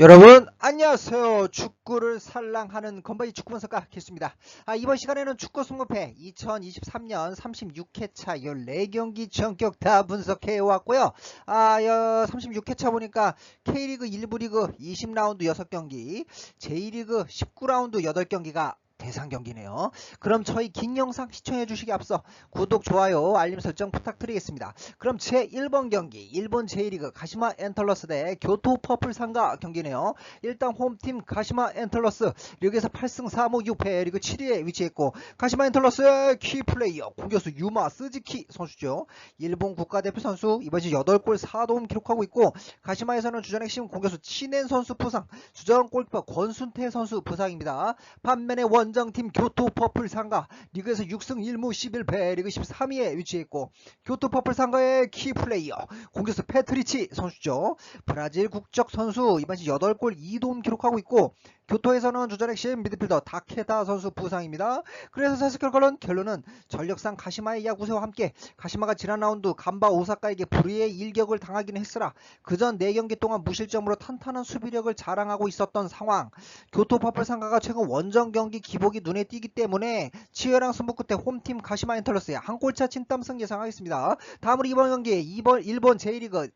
여러분 안녕하세요. 축구를 살랑하는 건바이 축구 분석가 겠습니다. 아, 이번 시간에는 축구 승부패 2023년 36회차 14경기 전격 다 분석해 왔고요. 아 36회차 보니까 K리그 1부 리그 20라운드 6경기 J리그 19라운드 8경기가 대상 경기네요. 그럼 저희 긴 영상 시청해 주시기 앞서 구독, 좋아요, 알림 설정 부탁드리겠습니다. 그럼 제 1번 경기 일본 제1리그 가시마 엔털러스 대 교토 퍼플 상가 경기네요. 일단 홈팀 가시마 엔털러스 리그에서 8승 4무 6패 리그 7위에 위치했고 가시마 엔털러스의 키플레이어 공격수 유마 스즈키 선수죠. 일본 국가대표 선수 이번 시 8골 4도움 기록하고 있고 가시마에서는 주전 핵심 공격수 치넨 선수 부상 주전 골키퍼 권순태 선수 부상입니다. 반면에 원 원정팀 교토 퍼플 상가 리그에서 6승 1무 11패 리그 13위에 위치했고 교토 퍼플 상가의 키플레이어 공격수 페트리치 선수죠. 브라질 국적 선수 이번 시 8골 2도움 기록하고 있고 교토에서는 주전 핵심 미드필더 다케다 선수 부상입니다. 그래서 사실 결과는 결론은 전력상 가시마의 야구세와 함께 가시마가 지난 라운드 간바 오사카에게 불의의 일격을 당하기는 했으나 그전 4경기 동안 무실점으로 탄탄한 수비력을 자랑하고 있었던 상황. 교토 퍼플 상가가 최근 원정 경기 기 복이 눈에 띄기 때문에 치열한 승부 끝에 홈팀 가시마 엔터러스의 한 골차 진땀승 예상하겠습니다. 다음으로 이번 경기 2번 일본 제1리그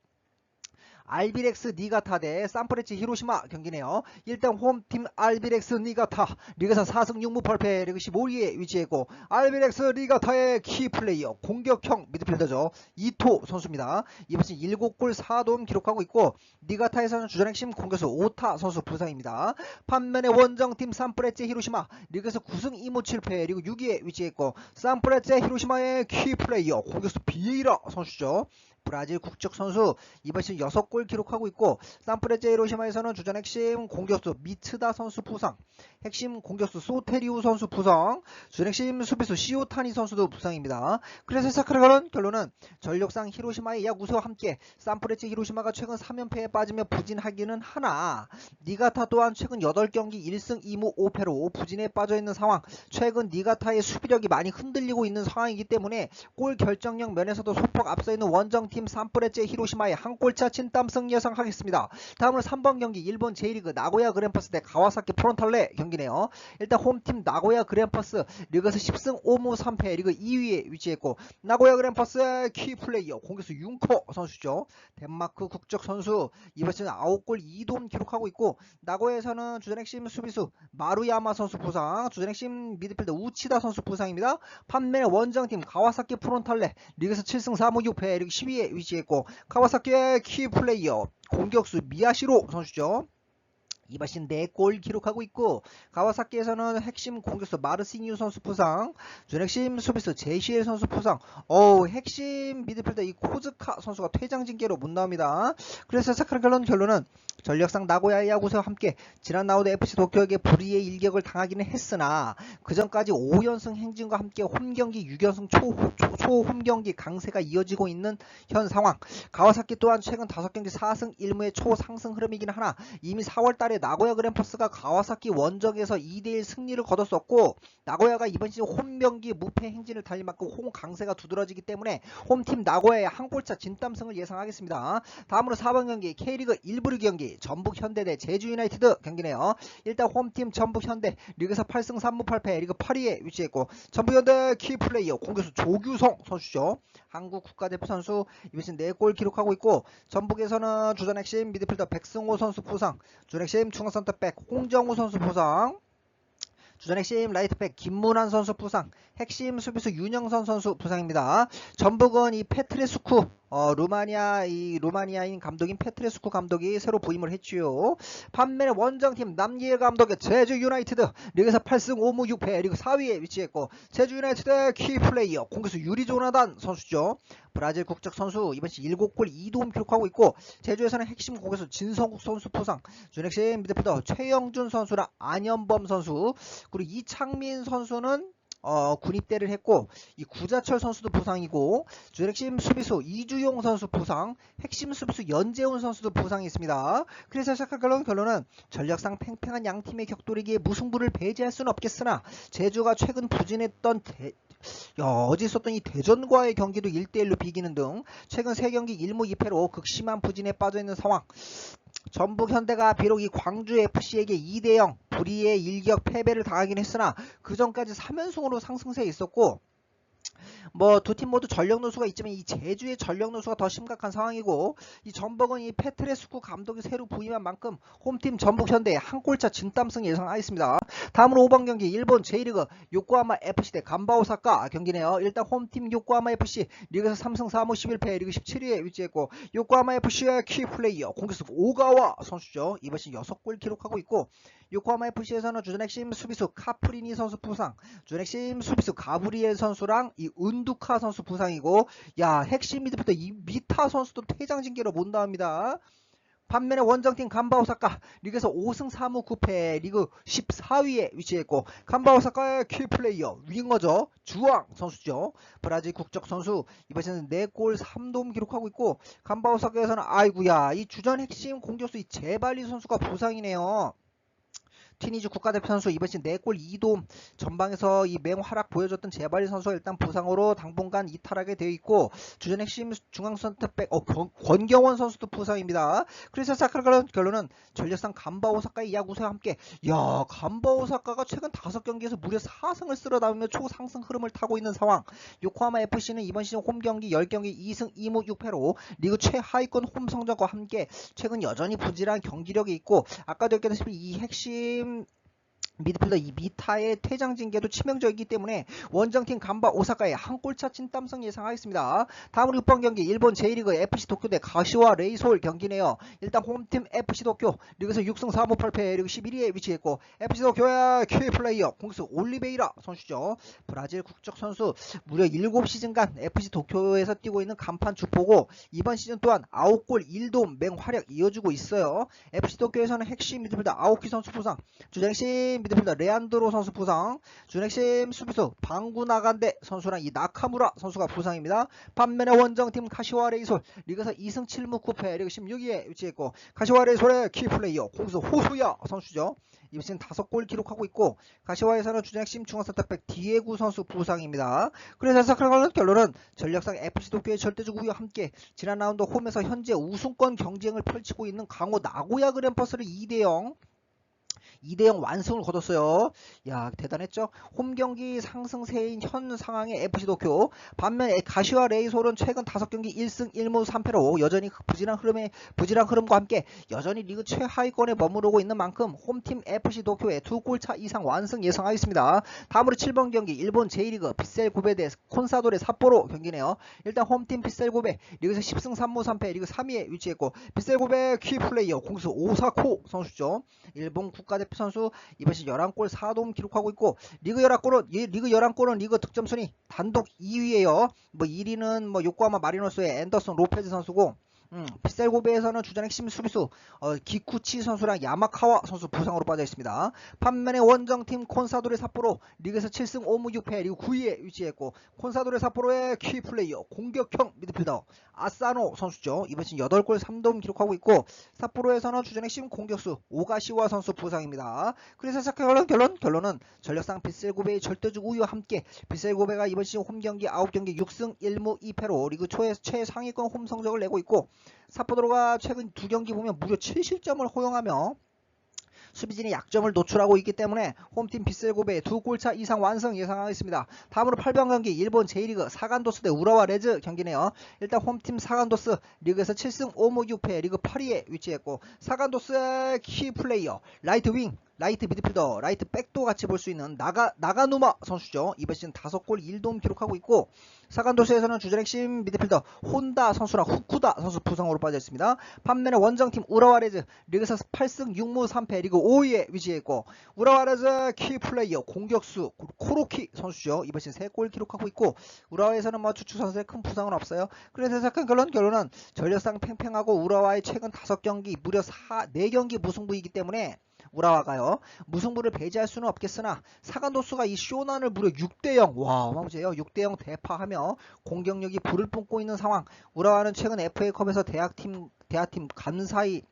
알비렉스 니가타 대 산프레치 히로시마 경기네요. 일단 홈팀 알비렉스 니가타 리그에서 4승 6무 8패 리그 15위에 위치했고 알비렉스 니가타의 키플레이어 공격형 미드필더죠. 이토 선수입니다. 이번 시즌 7골 4도움 기록하고 있고 니가타에서는 주전 핵심 공격수 오타 선수 부상입니다. 반면에 원정팀 산프레체 히로시마 리그에서 9승 2무 7패 리그 6위에 위치했고 산프레체 히로시마의 키플레이어 공격수 비에이라 선수죠. 브라질 국적 선수 이번 시즌 6골 기록하고 있고 산프레제 히로시마에서는 주전 핵심 공격수 미츠다 선수 부상 핵심 공격수 소테리우 선수 부상 주전 핵심 수비수 시오타니 선수도 부상입니다. 그래서 사크라가는 결론은 전력상 히로시마의 야구세와 함께 산프레제 히로시마가 최근 3연패에 빠지며 부진하기는 하나 니가타 또한 최근 8경기 1승 2무 5패로 부진에 빠져있는 상황 최근 니가타의 수비력이 많이 흔들리고 있는 상황이기 때문에 골 결정력 면에서도 소폭 앞서 있는 원정 팀 3프레제 히로시마의 한 골차 친 땀승 예상하겠습니다. 다음으로 3번 경기 일본 제1리그 나고야 그랜퍼스 대 가와사키 프론탈레 경기네요. 일단 홈팀 나고야 그랜퍼스 리그에서 10승 5무 3패 리그 2위에 위치했고 나고야 그랜퍼스의 키플레이어 공격수 윤커 선수죠. 덴마크 국적 선수 이번 시즌 9골 2도움 기록하고 있고 나고야에서는 주전 핵심 수비수 마루야마 선수 부상 주전 핵심 미드필더 우치다 선수 부상입니다. 판매 원정팀 가와사키 프론탈레 리그에서 7승 4무 6패 리그 10위에 위치했고 카와사키의 키플레이어 공격수 미야시로 선수죠. 시즌 4골 기록하고 있고 가와사키에서는 핵심 공격수 마르시뉴 선수 부상 준핵심 수비수 제시엘 선수 부상. 어우 핵심 미드필더 이 코즈카 선수가 퇴장 징계로 못 나옵니다. 그래서 사카란 결론 결론은 전력상 나고야 야구세와 함께 지난 라운드 FC 도쿄에게 불의의 일격을 당하기는 했으나 그 전까지 5연승 행진과 함께 홈경기 6연승 초, 초, 초 홈경기 강세가 이어지고 있는 현 상황. 가와사키 또한 최근 5경기 4승 1무의 초상승 흐름이긴 하나 이미 4월달에 나고야 그랜퍼스가 가와사키 원정에서 2대1 승리를 거뒀었고 나고야가 이번 시즌 홈경기 무패 행진을 달릴 만큼 홈 강세가 두드러지기 때문에 홈팀 나고야의 한 골차 진땀승을 예상하겠습니다. 다음으로 4번 경기 K리그 1부 리그 경기 전북 현대 대 제주 유나이티드 경기네요. 일단 홈팀 전북 현대 리그에서 8승 3무 8패 리그 8위에 위치했고 전북 현대 키플레이어 공격수 조규성 선수죠. 한국 국가대표 선수 이번 시즌 4골 기록하고 있고 전북에서는 주전 핵심 미드필더 백승호 선수 부상 주전 핵심 중앙센터백 홍정우 선수 부상 주전 핵심 라이트백 김문환 선수 부상 핵심 수비수 윤영선 선수 부상입니다. 전북은 이 페트레스쿠 어, 루마니아 이 루마니아인 감독인 페트레스쿠 감독이 새로 부임을 했지요. 반면에 원정팀 남기일 감독의 제주 유나이티드 리그에서 8승 5무 6패 리그 4위에 위치했고 제주 유나이티드의 키플레이어 공격수 유리 조나단 선수죠. 브라질 국적 선수 이번 시 7골 2도움 기록하고 있고 제주에서는 핵심 공격수 진성국 선수 부상 준핵심 미드필더 최영준 선수랑 안현범 선수 그리고 이창민 선수는 어, 군입대를 했고 이 구자철 선수도 부상이고 주 핵심 수비수 이주용 선수 부상, 핵심 수비수 연재훈 선수도 부상이 있습니다. 그래서 시작할 결론 결론은 전력상 팽팽한 양 팀의 격돌이기에 무승부를 배제할 수는 없겠으나 제주가 최근 부진했던 대, 야, 어제 있었던 이 대전과의 경기도 1대1로 비기는 등 최근 3경기 1무 2패로 극심한 부진에 빠져있는 상황. 전북 현대가 비록 이 광주 FC에게 2대0 불의의 일격 패배를 당하긴 했으나 그 전까지 3연승으로 상승세에 있었고 뭐 두 팀 모두 전력 누수가 있지만 이 제주의 전력 누수가 더 심각한 상황이고 이 전북은 이 페트레스쿠 감독이 새로 부임한 만큼 홈팀 전북 현대 한 골차 진땀승 예상하겠습니다. 다음으로 5번 경기 일본 J리그 요코하마 FC 대 간바오사카 경기네요. 일단 홈팀 요코하마 FC 리그에서 3승 4무 11패 리그 17위에 위치했고 요코하마 FC의 키 플레이어 공격수 오가와 선수죠. 이번 시즌 6골 기록하고 있고 요코하마 FC에서는 주전 핵심 수비수 카프리니 선수 부상, 주전 핵심 수비수 가브리엘 선수랑 이 은두카 선수 부상이고 야 핵심 미드부터 이 미타 선수도 퇴장 징계로 못 나옵니다. 반면에 원정팀 간바오사카 리그에서 5승 3무 9패 리그 14위에 위치했고 간바오사카의 키플레이어 윙어죠. 주왕 선수죠. 브라질 국적 선수 이번 시즌 4골 3도움 기록하고 있고 간바오사카에서는 아이구야 이 주전 핵심 공격수 이 제발리 선수가 부상이네요 티니즈 국가대표 선수 이번 시즌 4골 2도움 전방에서 이 맹활약 보여줬던 제발리 선수가 일단 부상으로 당분간 이탈하게 되어 있고 주전 핵심 중앙선택백 어, 권- 권경원 선수도 부상입니다. 그래서 사카라는 결론은 전력상 간바 오사카의 야구세와 함께 야 간바 오사카가 최근 5경기에서 무려 4승을 쓸어담으며 초상승 흐름을 타고 있는 상황 요코하마 FC는 이번 시즌 홈 경기 10경기 2승 2무 6패로 리그 최하위권 홈 성적과 함께 최근 여전히 부진한 경기력이 있고 아까도 얘기했다시피 이 핵심 um, 미드필더 이 미타의 퇴장 징계도 치명적이기 때문에 원정팀 간바 오사카의 한 골차 진땀성 예상하겠습니다. 다음으로 6번 경기 일본 J리그 FC 도쿄 대 가시와 레이솔 경기네요. 일단 홈팀 FC 도쿄 리그에서 6승 4무 8패 리그 11위에 위치했고 FC 도쿄의 키 플레이어 공수 올리베이라 선수죠. 브라질 국적 선수 무려 7시즌간 FC 도쿄에서 뛰고 있는 간판 주포고 이번 시즌 또한 9골 1도움 맹활약 이어주고 있어요. FC 도쿄에서는 핵심 미드필더 아오키 선수 부상 주전핵심 미드 필더 레안드로 선수 부상, 주전핵심 수비수 방구 나간데 선수랑 이 나카무라 선수가 부상입니다. 반면에 원정팀 카시와 레이솔 리그에서 2승 7무 9패 리그 16위에 위치했고 카시와 레이솔의 키플레이어 공수 호수야 선수죠. 이번 시즌 5골 기록하고 있고 가시와에서는 주전핵심 중앙선택백 디에구 선수 부상입니다. 그래서 사크라는 결론은 전력상 FC 도쿄의 절대적 우위와 함께 지난 라운드 홈에서 현재 우승권 경쟁을 펼치고 있는 강호 나고야 그랜퍼스를 2대0 2대0 완승을 거뒀어요. 야 대단했죠. 홈 경기 상승세인 현 상황의 FC 도쿄 반면에 가시와 레이솔은 최근 5경기 1승 1무 3패로 여전히 부진한 흐름에 부진한 흐름과 함께 여전히 리그 최하위권에 머무르고 있는 만큼 홈팀 FC 도쿄의 두 골차 이상 완승 예상하겠습니다. 다음으로 7번 경기 일본 J리그 빗셀 고베 대 콘사도레 삿포로 경기네요. 일단 홈팀 빗셀 고베 리그에서 10승 3무 3패 리그 3위에 위치했고 빗셀 고베 키 플레이어 공수 오사코 선수죠. 일본 국가대표 선수 이번 시즌 11골 4도움 기록하고 있고 리그 11골은 이 리그 11골은 리그 득점 순위 단독 2위예요. 뭐 1위는 뭐 요코하마 마리노스의 앤더슨 로페즈 선수고 음, 빗셀 고베에서는 주전 핵심 수비수 어, 기쿠치 선수랑 야마카와 선수 부상으로 빠져 있습니다. 반면에 원정팀 콘사도레 삿포로 리그에서 7승 5무 6패 리그 9위에 위치했고 콘사도레 삿포로의 키 플레이어 공격형 미드필더 아사노 선수죠. 이번 시즌 8골 3도움 기록하고 있고 삿포로에서는 주전 핵심 공격수 오가시와 선수 부상입니다. 그래서 결론 결론 결론은 전력상 빗셀 고베의 절대적 우위와 함께 빗셀 고베가 이번 시즌 홈 경기 9경기 6승 1무 2패로 리그 초에 최상위권 홈 성적을 내고 있고 사포도로가 최근 두 경기 보면 무려 7실점을 허용하며 수비진의 약점을 노출하고 있기 때문에 홈팀 빗셀고베의 두 골차 이상 완승 예상하겠습니다. 다음으로 8번 경기 일본 J리그 사간도스 대 우라와 레즈 경기네요. 일단 홈팀 사간도스 리그에서 7승 5무 6패 리그 8위에 위치했고 사간도스의 키 플레이어 라이트 윙 라이트 미드필더, 라이트 백도 같이 볼 수 있는 나가 나가누마 선수죠. 이번 시즌 5골 1도움 기록하고 있고 사간도스에서는 주전 핵심 미드필더 혼다 선수랑 후쿠다 선수 부상으로 빠져 있습니다. 반면에 원정팀 우라와레즈 리그에서 8승 6무 3패 리그 5위에 위치했고 우라와레즈 키 플레이어 공격수 코로키 선수죠. 이번 시즌 3골 기록하고 있고 우라와에서는 뭐 주축 선수의 큰 부상은 없어요. 그래서 생각한 결론 결론은 전력상 팽팽하고 우라와의 최근 5경기 무려 4, 4경기 무승부이기 때문에 우라와가요. 무승부를 배제할 수는 없겠으나 사간도스가 이 쇼난을 무려 6대0 와 어마무지해요. 6대0 대파하며 공격력이 불을 뿜고 있는 상황. 우라와는 최근 FA컵에서 대학팀 대학팀 간사이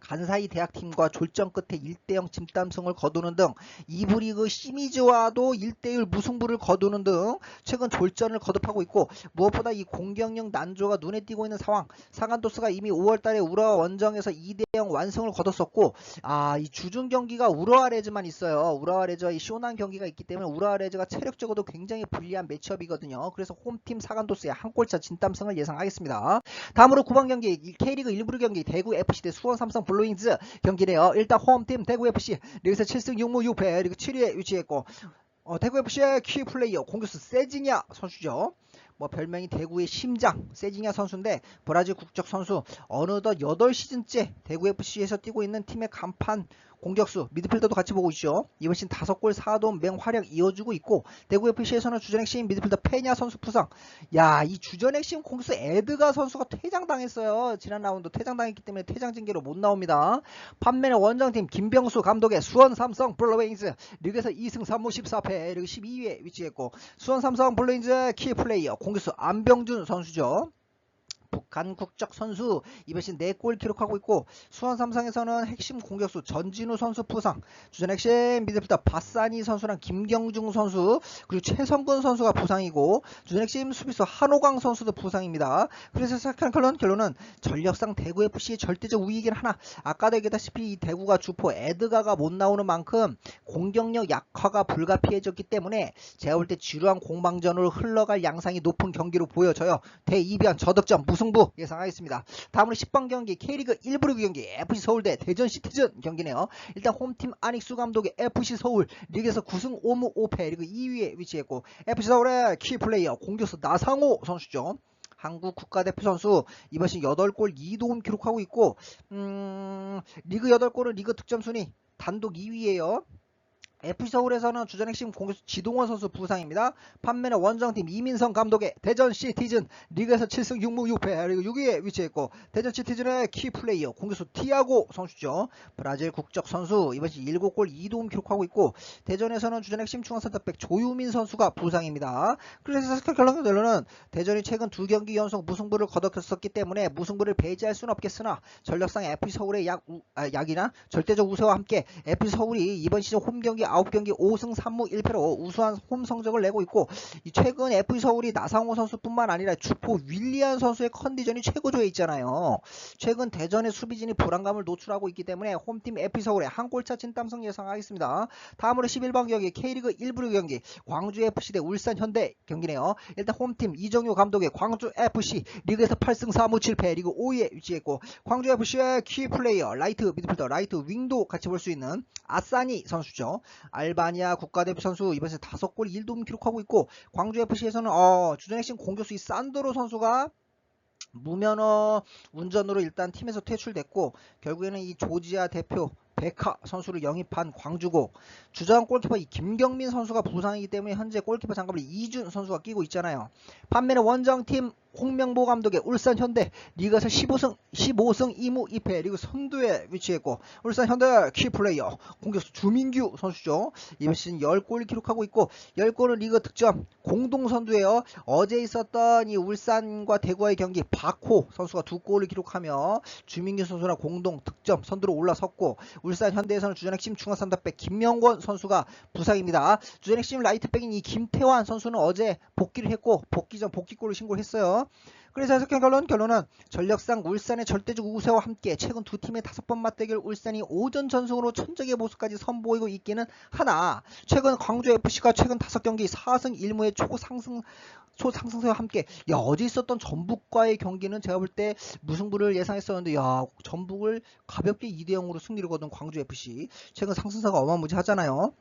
간사이 대학팀과 졸전 끝에 1대0 진땀승을 거두는 등 2부 리그 시미즈와도 1대1 무승부를 거두는 등 최근 졸전을 거듭하고 있고 무엇보다 이 공격력 난조가 눈에 띄고 있는 상황 사간도스가 이미 5월달에 우라와 원정에서 2대 2대0 완승을 거뒀었고 아 이 주중 경기가 우라와 레즈만 있어요. 우라와 레즈와 이 쇼난 경기가 있기 때문에 우라와 레즈가 체력적으로도 굉장히 불리한 매치업이거든요. 그래서 홈팀 사간도스의 한 골차 진땀승을 예상하겠습니다. 다음으로 9번 경기 이 K리그 1부 경기 대구 FC 대 수원 삼성 블루잉즈 경기네요. 일단 홈팀 대구 FC 여기서 7승 6무 6패 그리고 7위에 위치했고 어, 대구 FC의 키 플레이어 공격수 세징야 선수죠. 뭐 별명이 대구의 심장 세징야 선수인데 브라질 국적 선수 어느덧 8시즌째 대구 FC에서 뛰고 있는 팀의 간판 공격수 미드필더도 같이 보고 있죠. 이번 시즌 5골 4도움 맹활약 이어주고 있고 대구 FC에서는 주전 핵심 미드필더 페냐 선수 부상. 야, 이 주전 핵심 공격수 에드가 선수가 퇴장당했어요. 지난 라운드 퇴장당했기 때문에 퇴장 징계로 못 나옵니다. 판매는 원정팀 김병수 감독의 수원 삼성 블루웨인즈 리그에서 2승 3무 14패 그리고 12위에 위치했고 수원 삼성 블루웨인즈 키 플레이어 공격수 안병준 선수죠. 북한 국적 선수 시즌 4골 기록하고 있고 수원 삼성에서는 핵심 공격수 전진우 선수 부상 주전 핵심 미드필더 바사니 선수랑 김경중 선수 그리고 최성근 선수가 부상이고 주전 핵심 수비수 한호강 선수도 부상입니다. 그래서 시작한 결론, 결론은 전력상 대구 FC의 절대적 우위이긴 하나 아까도 얘기했다시피 이 대구가 주포 에드가가 못 나오는 만큼 공격력 약화가 불가피해졌기 때문에 제가 볼 때 지루한 공방전으로 흘러갈 양상이 높은 경기로 보여져요. 대이변 저득점 무승 부 예상하겠습니다. 다음으로 10번 경기 K리그 1부 리그 경기 FC 서울대 대전 시티즌 경기네요. 일단 홈팀 안익수 감독의 FC 서울 리그에서 9승 5무 5패 그리고 2위에 위치했고 FC 서울의 키플레이어 공격수 나상호 선수죠. 한국 국가대표 선수 이번 시즌 8골 2도움 기록하고 있고 음, 리그 8골은 리그 득점 순위 단독 2위에요. FC 서울에서는 주전 핵심 공격수 지동원 선수 부상입니다. 판매는 원정팀 이민성 감독의 대전 시티즌 리그에서 7승 6무 6패 그리고 6위에 위치했고 대전 시티즌의 키 플레이어 공격수 티아고 선수죠. 브라질 국적 선수 이번 시즌 7골 2도움 기록하고 있고 대전에서는 주전 핵심 중앙 센터백 조유민 선수가 부상입니다. 그래서 결론은 대전이 최근 두 경기 연속 무승부를 거뒀었기 때문에 무승부를 배제할 수는 없겠으나 전력상 FC 서울의 약, 우- 아, 약이나 절대적 우세와 함께 FC 서울이 이번 시즌 홈 경기 9경기 5승 3무 1패로 우수한 홈 성적을 내고 있고 이 최근 FC 서울이 나상호 선수뿐만 아니라 주포 윌리안 선수의 컨디션이 최고조에 있잖아요. 최근 대전의 수비진이 불안감을 노출하고 있기 때문에 홈팀 FC 서울의 한 골차 진땀승 예상하겠습니다. 다음으로 11번 경기 K리그 1부 경기 광주 FC 대 울산 현대 경기네요. 일단 홈팀 이정효 감독의 광주 FC 리그에서 8승 4무 7패 리그 5위에 위치했고 광주 FC의 키 플레이어 라이트 미드필더 라이트 윙도 같이 볼 수 있는 아사니 선수죠. 알바니아 국가대표 선수 이번 시즌 5골 1도움 기록하고 있고 광주 FC에서는 어, 주전 핵심 공격수 이 산드로 선수가 무면허 운전으로 일단 팀에서 퇴출됐고 결국에는 이 조지아 대표 베카 선수를 영입한 광주고 주전 골키퍼 이 김경민 선수가 부상이기 때문에 현재 골키퍼 장갑을 이준 선수가 끼고 있잖아요. 판매는 원정팀 홍명보 감독의 울산 현대 리그에서 15승 15승 2무 2패 리그 선두에 위치했고 울산 현대 키 플레이어 공격수 주민규 선수죠. 이번 시즌 10골 기록하고 있고 10골은 리그 득점 공동 선두예요. 어제 있었던 이 울산과 대구와의 경기 박호 선수가 두 골을 기록하며 주민규 선수랑 공동 득점 선두로 올라섰고 울산 현대에서는 주전 핵심 중앙 선다백 김명권 선수가 부상입니다. 주전 핵심 라이트백인 이 김태환 선수는 어제 복귀를 했고 복귀 전 복귀골을 신고를 했어요. 그래서 해석한 결론 결론은 전력상 울산의 절대적 우세와 함께 최근 두 팀의 다섯 번 맞대결 울산이 오전 전승으로 천적의 모습까지 선보이고 있기는 하나 최근 광주 FC가 최근 다섯 경기 4승 1무의 초상승 초상승세와 함께 야 어제 있었던 전북과의 경기는 제가 볼 때 무승부를 예상했었는데 야 전북을 가볍게 2대 0으로 승리를 거둔 광주 FC 최근 상승세가 어마무지하잖아요.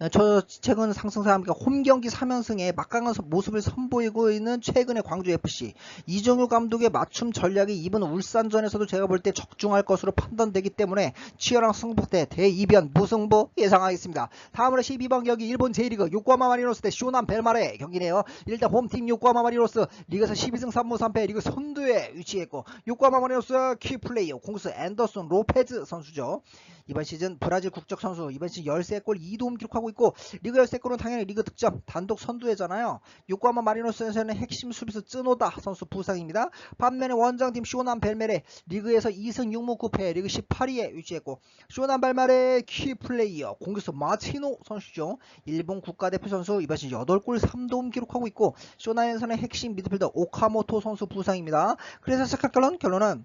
네, 저 최근 상승세와 함께 홈 경기 3연승에 막강한 서- 모습을 선보이고 있는 최근의 광주 FC 이정효 감독의 맞춤 전략이 이번 울산전에서도 제가 볼 때 적중할 것으로 판단되기 때문에 치열한 승부대 대이변 무승부 예상하겠습니다. 다음으로 12번 경기 일본 제1리그 요코하마 마리노스 대 쇼난 벨마레 경기네요. 일단 홈팀 요코하마 마리노스 리그에서 12승 3무 3패 리그 선두에 위치했고 요코하마 마리노스 키플레이어 공수 앤더슨 로페즈 선수죠. 이번 시즌 브라질 국적 선수 이번 시즌 13골 2도움 기록하고 있고 리그 13골은 당연히 리그 득점 단독 선두회잖아요. 요코하마 마리노스에서는 핵심 수비수 쯔노다 선수 부상입니다. 반면에 원정팀 쇼난 벨메레 리그에서 2승 6무 9패 리그 18위에 위치했고 쇼난 벨메레 키 플레이어 공격수 마치노 선수죠. 일본 국가대표 선수 이번 시즌 8골 3도움 기록하고 있고 쇼나에서는 핵심 미드필더 오카모토 선수 부상입니다. 그래서 시작한 결론 결론은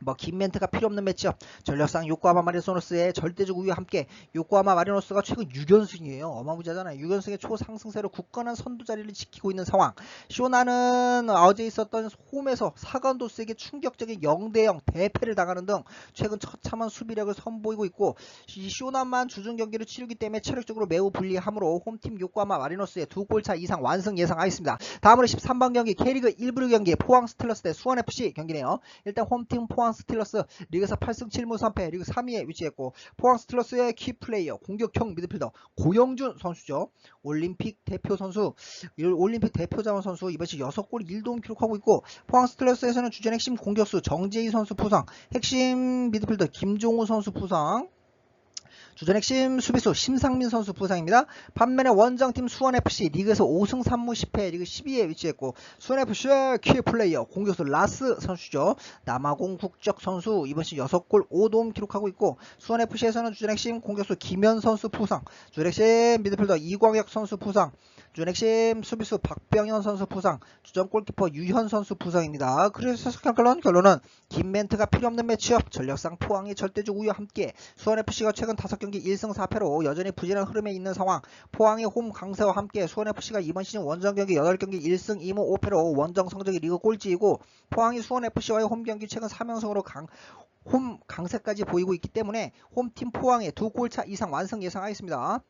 뭐 긴 멘트가 필요 없는 매치업. 전력상 요코하마 마리노스의 절대적 우위와 함께 요코하마 마리노스가 최근 6연승이에요. 어마무지하잖아요. 6연승의 초상승세로 굳건한 선두 자리를 지키고 있는 상황. 쇼나는 어제 있었던 홈에서 사간도스에게 충격적인 0대0 대패를 당하는 등 최근 처참한 수비력을 선보이고 있고 이 쇼나만 주중 경기를 치르기 때문에 체력적으로 매우 불리하므로 홈팀 요코하마 마리노스의 두 골 차 이상 완승 예상하겠습니다. 다음으로 13번 경기 K리그 1부 경기 포항 스틸러스 대 수원FC 경기네요. 일단 홈팀 포항 스틸러스 리그에서 8승 7무 3패 리그 3위에 위치했고 포항 스틸러스의 키플레이어 공격형 미드필더 고영준 선수죠. 올림픽 대표 선수 이 올림픽 대표 자원 선수 이번 시 6골 1도움 기록하고 있고 포항 스틸러스에서는 주전 핵심 공격수 정재희 선수 부상 핵심 미드필더 김종우 선수 부상 주전 핵심 수비수 심상민 선수 부상입니다. 반면에 원정팀 수원FC 리그에서 5승 3무 10패 리그 12위에 위치했고 수원FC의 키 플레이어 공격수 라스 선수죠. 남아공 국적 선수 이번 시 6골 5도움 기록하고 있고 수원FC에서는 주전 핵심 공격수 김현 선수 부상 주전 핵심 미드필더 이광혁 선수 부상 주전 핵심 수비수 박병현 선수 부상 주전 골키퍼 유현 선수 부상입니다. 그래서 결론 결론은 긴 멘트가 필요 없는 매치업 전력상 포항의 절대적 우위와 함께 수원FC가 최근 5 경기 1승 4패로 여전히 부진한 흐름에 있는 상황 포항의 홈 강세와 함께 수원FC가 이번 시즌 원정 경기 8경기 1승 2무 5패로 원정 성적이 리그 꼴찌이고 포항이 수원FC와의 홈 경기 최근 3연승으로 강, 홈 강세까지 보이고 있기 때문에 홈팀 포항의 두 골차 이상 완승 예상하겠습니다.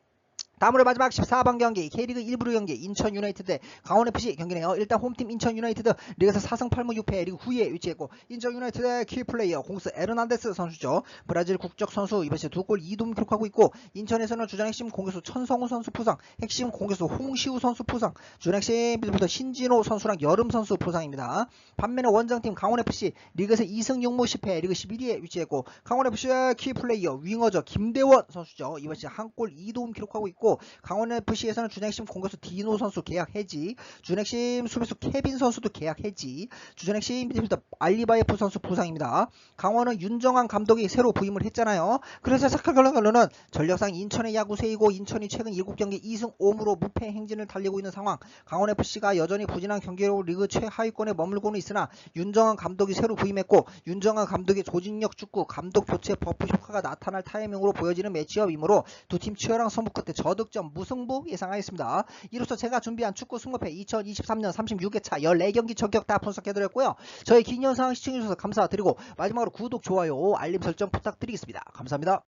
다음으로 마지막 14번 경기 K리그 1부 경기 인천 유나이티드 대 강원FC 경기네요. 일단 홈팀 인천 유나이티드 리그에서 4승 8무 6패 리그 9위에 위치했고 인천 유나이티드의 키플레이어 공스 에르난데스 선수죠. 브라질 국적 선수 이번 시즌 2골 2도움 기록하고 있고 인천에서는 주전 핵심 공격수 천성우 선수 부상 핵심 공격수 홍시우 선수 부상 주전 핵심 미드필더 신진호 선수랑 여름 선수 부상입니다. 반면에 원정팀 강원FC 리그에서 2승 6무 10패 리그 11위에 위치했고 강원FC의 키플레이어 윙어저 김대원 선수죠. 이번 시즌 한 골 2도움 기록하고 있고 강원 FC에서는 준핵심 공격수 디노 선수 계약 해지, 준핵심 수비수 케빈 선수도 계약 해지, 주전핵심 미드필더 알리바이프 선수 부상입니다. 강원은 윤정환 감독이 새로 부임을 했잖아요. 그래서 결론 결론은 전력상 인천의 야구세이고 인천이 최근 7경기 2승 5무로 무패 행진을 달리고 있는 상황. 강원 FC가 여전히 부진한 경기로 리그 최하위권에 머물고는 있으나 윤정환 감독이 새로 부임했고 윤정환 감독의 조직력 축구 감독 교체 버프 효과가 나타날 타이밍으로 보여지는 매치업이므로 두 팀 치열한 선부 끝에 저 득점 무승부 예상하겠습니다. 이로써 제가 준비한 축구 승부패 2023년 36회차 14경기 전격 다 분석해드렸고요. 저희 긴 영상 시청해주셔서 감사드리고 마지막으로 구독, 좋아요, 알림 설정 부탁드리겠습니다. 감사합니다.